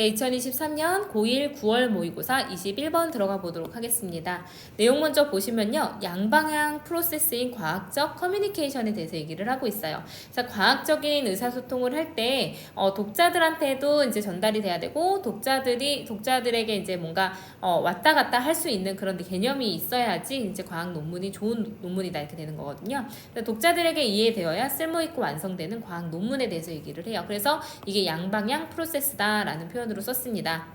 네, 2023년 고1 9월 모의고사 21번 들어가 보도록 하겠습니다. 내용 먼저 보시면요. 양방향 프로세스인 과학적 커뮤니케이션에 대해서 얘기를 하고 있어요. 자, 과학적인 의사소통을 할때 어, 독자들한테도 이제 전달이 돼야 되고 독자들이 독자들에게 이제 뭔가 어, 왔다 갔다 할 수 있는 그런 개념이 있어야지 이제 과학 논문이 좋은 논문이다 이렇게 되는 거거든요. 독자들에게 이해되어야 쓸모 있고 완성되는 과학 논문에 대해서 얘기를 해요. 그래서 이게 양방향 프로세스다라는 표현 으로 썼습니다.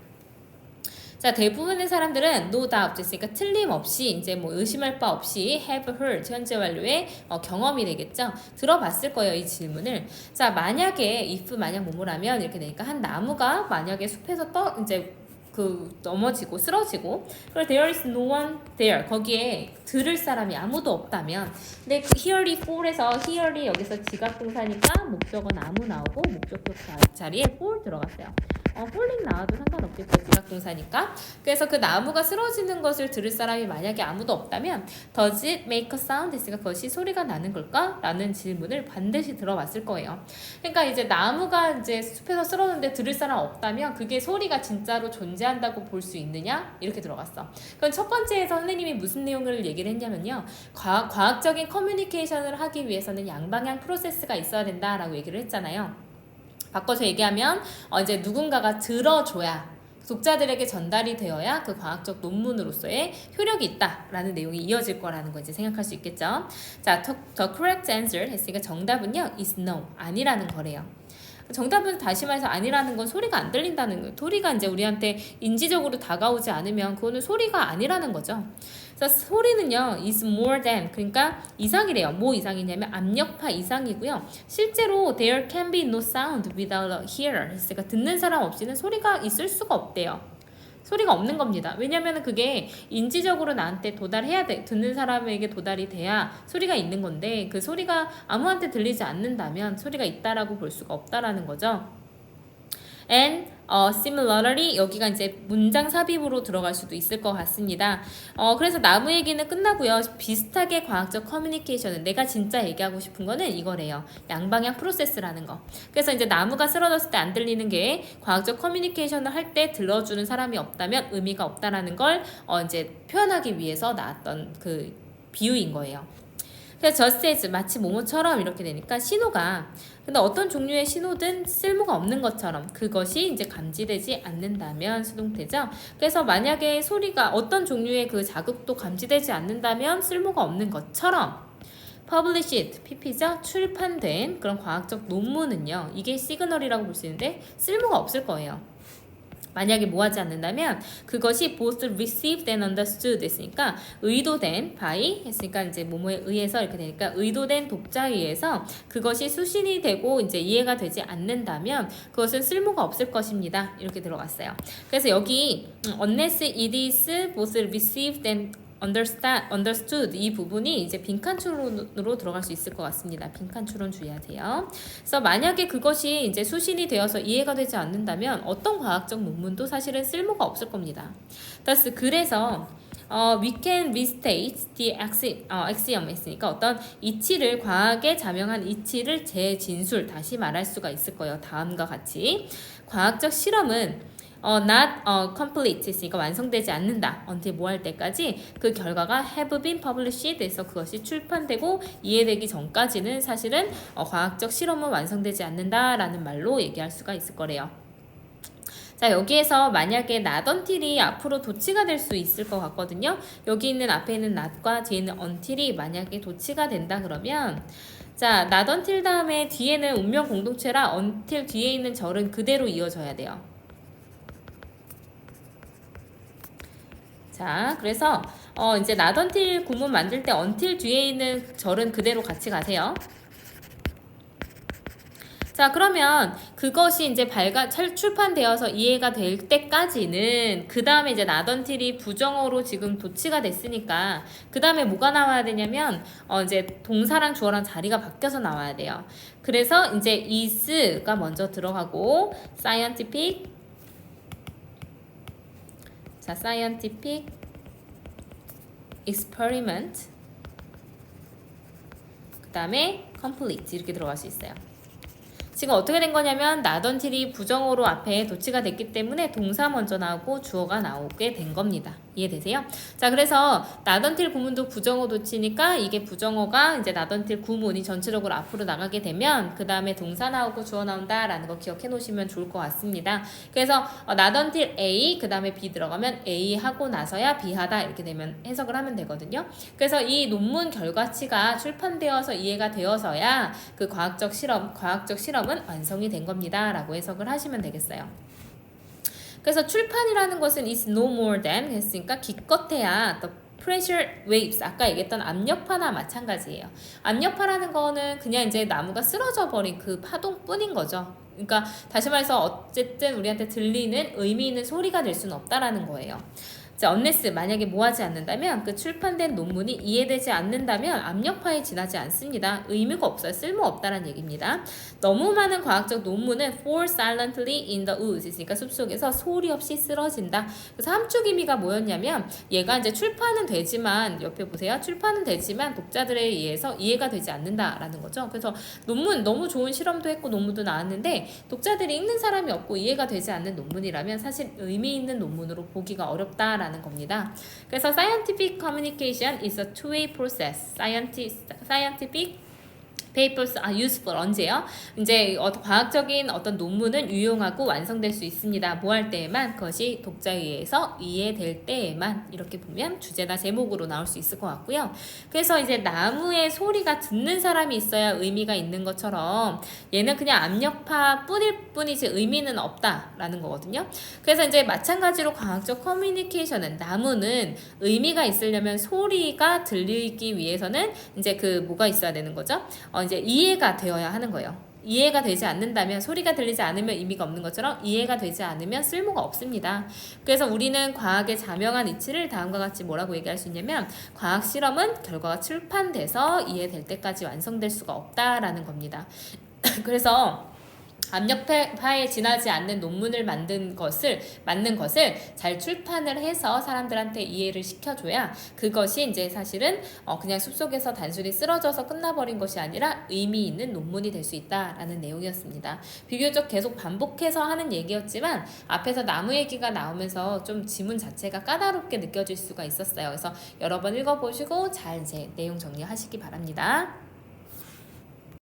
자, 대부분의 사람들은 no doubt 있으니까 틀림없이 이제 뭐 의심할 바 없이 have heard 현재 완료의 어, 경험이 되겠죠. 들어봤을 거예요, 이 질문을. 자, 만약에 if 만약 뭐뭐라면 이렇게 되니까 한 나무가 만약에 숲에서 떠 이제 그 넘어지고 쓰러지고 그리고 there is no one there 거기에 들을 사람이 아무도 없다면 근데 그 hear이 for에서 hear이 여기서 지각 동사니까 목적은 아무 나오고 목적격 자- 자리에 for 들어갔어요. 어, falling 나와도 상관없겠죠 지각동사니까 그래서 그 나무가 쓰러지는 것을 들을 사람이 만약에 아무도 없다면 does it make a sound 했으니까 그것이 소리가 나는 걸까? 라는 질문을 반드시 들어봤을 거예요. 그러니까 이제 나무가 이제 숲에서 쓰러졌는데 들을 사람 없다면 그게 소리가 진짜로 존재한다고 볼 수 있느냐? 이렇게 들어갔어. 그럼 첫 번째에서 선생님이 무슨 내용을 얘기를 했냐면요. 과학, 과학적인 커뮤니케이션을 하기 위해서는 양방향 프로세스가 있어야 된다라고 얘기를 했잖아요. 바꿔서 얘기하면 어, 이제 누군가가 들어줘야 독자들에게 전달이 되어야 그 과학적 논문으로서의 효력이 있다라는 내용이 이어질 거라는 거 이제 생각할 수 있겠죠. 자, the, correct answer 했으니까 정답은요 is no 아니라는 거래요. 정답은 다시 말해서 아니라는 건 소리가 안 들린다는 거예요. 소리가 이제 우리한테 인지적으로 다가오지 않으면 그거는 소리가 아니라는 거죠. 그래서 소리는요 is more than 그러니까 이상이래요. 뭐 이상이냐면 압력파 이상이고요. 실제로 there can be no sound without a hearer. 그러니까 듣는 사람 없이는 소리가 있을 수가 없대요. 소리가 없는 겁니다. 왜냐면 그게 인지적으로 나한테 도달해야 돼. 듣는 사람에게 도달이 돼야 소리가 있는 건데 그 소리가 아무한테 들리지 않는다면 소리가 있다라고 볼 수가 없다라는 거죠. And 어, similarly 여기가 이제 문장 삽입으로 들어갈 수도 있을 것 같습니다. 어, 그래서 나무 얘기는 끝나고요. 비슷하게 과학적 커뮤니케이션은 내가 진짜 얘기하고 싶은 거는 이거래요. 양방향 프로세스라는 거. 그래서 이제 나무가 쓰러졌을 때 안 들리는 게 과학적 커뮤니케이션을 할 때 들어주는 사람이 없다면 의미가 없다라는 걸 어, 이제 표현하기 위해서 나왔던 그 비유인 거예요. 그래서 just as 마치 모모처럼 이렇게 되니까 신호가 근데 어떤 종류의 신호든 쓸모가 없는 것처럼 그것이 이제 감지되지 않는다면 수동태죠. 그래서 만약에 소리가 어떤 종류의 그 자극도 감지되지 않는다면 쓸모가 없는 것처럼 published, pp죠? 출판된 그런 과학적 논문은요. 이게 시그널이라고 볼 수 있는데 쓸모가 없을 거예요. 만약에 뭐 하지 않는다면 그것이 both received and understood 했으니까 의도된 by 했으니까 이제 뭐뭐에 의해서 이렇게 되니까 의도된 독자에 의해서 그것이 수신이 되고 이제 이해가 되지 않는다면 그것은 쓸모가 없을 것입니다. 이렇게 들어갔어요. 그래서 여기 음, unless it is both received and understand, understood 이 부분이 이제 빈칸 추론으로 들어갈 수 있을 것 같습니다. 빈칸 추론 주의하세요. 그래서 만약에 그것이 이제 수신이 되어서 이해가 되지 않는다면 어떤 과학적 논문도 사실은 쓸모가 없을 겁니다. thus 그래서 어, we can restate the axi, 어, axiom 했으니까 어떤 이치를 과학에 자명한 이치를 재진술 다시 말할 수가 있을 거예요. 다음과 같이 과학적 실험은 어, not 어, complete 있으니까 완성되지 않는다. until 뭐할 때까지 그 결과가 have been published 해서 그것이 출판되고 이해되기 전까지는 사실은 어, 과학적 실험은 완성되지 않는다라는 말로 얘기할 수가 있을 거래요. 자 여기에서 만약에 until이 앞으로 도치가 될 수 있을 것 같거든요. 여기 있는 앞에 있는 not과 뒤에 있는 until이 만약에 도치가 된다 그러면 자 until 다음에 뒤에는 운명 공동체라 until 뒤에 있는 절은 그대로 이어져야 돼요. 자, 그래서 어 이제 나던틸 구문 만들 때 언틸 뒤에 있는 절은 그대로 같이 가세요. 자, 그러면 그것이 이제 발간 출판되어서 이해가 될 때까지는 그 다음에 이제 나던틸이 부정어로 지금 도치가 됐으니까 그 다음에 뭐가 나와야 되냐면 어 이제 동사랑 주어랑 자리가 바뀌어서 나와야 돼요. 그래서 이제 is가 먼저 들어가고 scientific 자, scientific experiment 그 다음에 complete 이렇게 들어갈 수 있어요. 지금 어떻게 된 거냐면 나던 틸이 부정어로 앞에 도치가 됐기 때문에 동사 먼저 나오고 주어가 나오게 된 겁니다. 이해되세요? 자, 그래서 나던 틸 구문도 부정어 도치니까 이게 부정어가 이제 나던 틸 구문이 전체적으로 앞으로 나가게 되면 그 다음에 동사 나오고 주어 나온다라는 거 기억해 놓으시면 좋을 것 같습니다. 그래서 어, 나던 틸 A 그 다음에 B 들어가면 A 하고 나서야 B 하다 이렇게 되면 해석을 하면 되거든요. 그래서 이 논문 결과치가 출판되어서 이해가 되어서야 그 과학적 실험, 과학적 실험 은 완성이 된 겁니다 라고 해석을 하시면 되겠어요. 그래서 출판이라는 것은 is no more than 했으니까 기껏해야 the pressure waves 아까 얘기했던 압력파나 마찬가지예요. 압력파라는 거는 그냥 이제 나무가 쓰러져 버린 그 파동뿐인 거죠. 그러니까 다시 말해서 어쨌든 우리한테 들리는 의미 있는 소리가 될 수는 없다라는 거예요. 자, unless 만약에 뭐 하지 않는다면 그 출판된 논문이 이해되지 않는다면 압력파에 지나지 않습니다. 의미가 없어요. 쓸모 없다라는 얘기입니다. 너무 많은 과학적 논문은 fall silently in the woods 있으니까 숲속에서 소리 없이 쓰러진다. 그래서 함축 의미가 뭐였냐면 얘가 이제 출판은 되지만 옆에 보세요. 출판은 되지만 독자들에 의해서 이해가 되지 않는다라는 거죠. 그래서 논문 너무 좋은 실험도 했고 논문도 나왔는데 독자들이 읽는 사람이 없고 이해가 되지 않는 논문이라면 사실 의미 있는 논문으로 보기가 어렵다라는 겁니다. 그래서 scientific communication is a two-way process. Scientific papers are useful 언제요? 이제 어, 과학적인 어떤 논문은 유용하고 완성될 수 있습니다. 뭐 할 때에만 그것이 독자에 의해서 이해될 때에만 이렇게 보면 주제나 제목으로 나올 수 있을 것 같고요. 그래서 이제 나무의 소리가 듣는 사람이 있어야 의미가 있는 것처럼 얘는 그냥 압력파 뿐일 뿐이지 의미는 없다라는 거거든요. 그래서 이제 마찬가지로 과학적 커뮤니케이션은 나무는 의미가 있으려면 소리가 들리기 위해서는 이제 그 뭐가 있어야 되는 거죠? 어, 이제 이해가 되어야 하는 거예요. 이해가 되지 않는다면 소리가 들리지 않으면 의미가 없는 것처럼 이해가 되지 않으면 쓸모가 없습니다. 그래서 우리는 과학의 자명한 이치를 다음과 같이 뭐라고 얘기할 수 있냐면 과학 실험은 결과가 출판돼서 이해될 때까지 완성될 수가 없다라는 겁니다. 그래서 압력파에 지나지 않는 논문을 만든 것을 만든 것을 잘 출판을 해서 사람들한테 이해를 시켜줘야 그것이 이제 사실은 어 그냥 숲속에서 단순히 쓰러져서 끝나버린 것이 아니라 의미 있는 논문이 될 수 있다라는 내용이었습니다. 비교적 계속 반복해서 하는 얘기였지만 앞에서 나무 얘기가 나오면서 좀 지문 자체가 까다롭게 느껴질 수가 있었어요. 그래서 여러 번 읽어보시고 잘 이제 내용 정리하시기 바랍니다.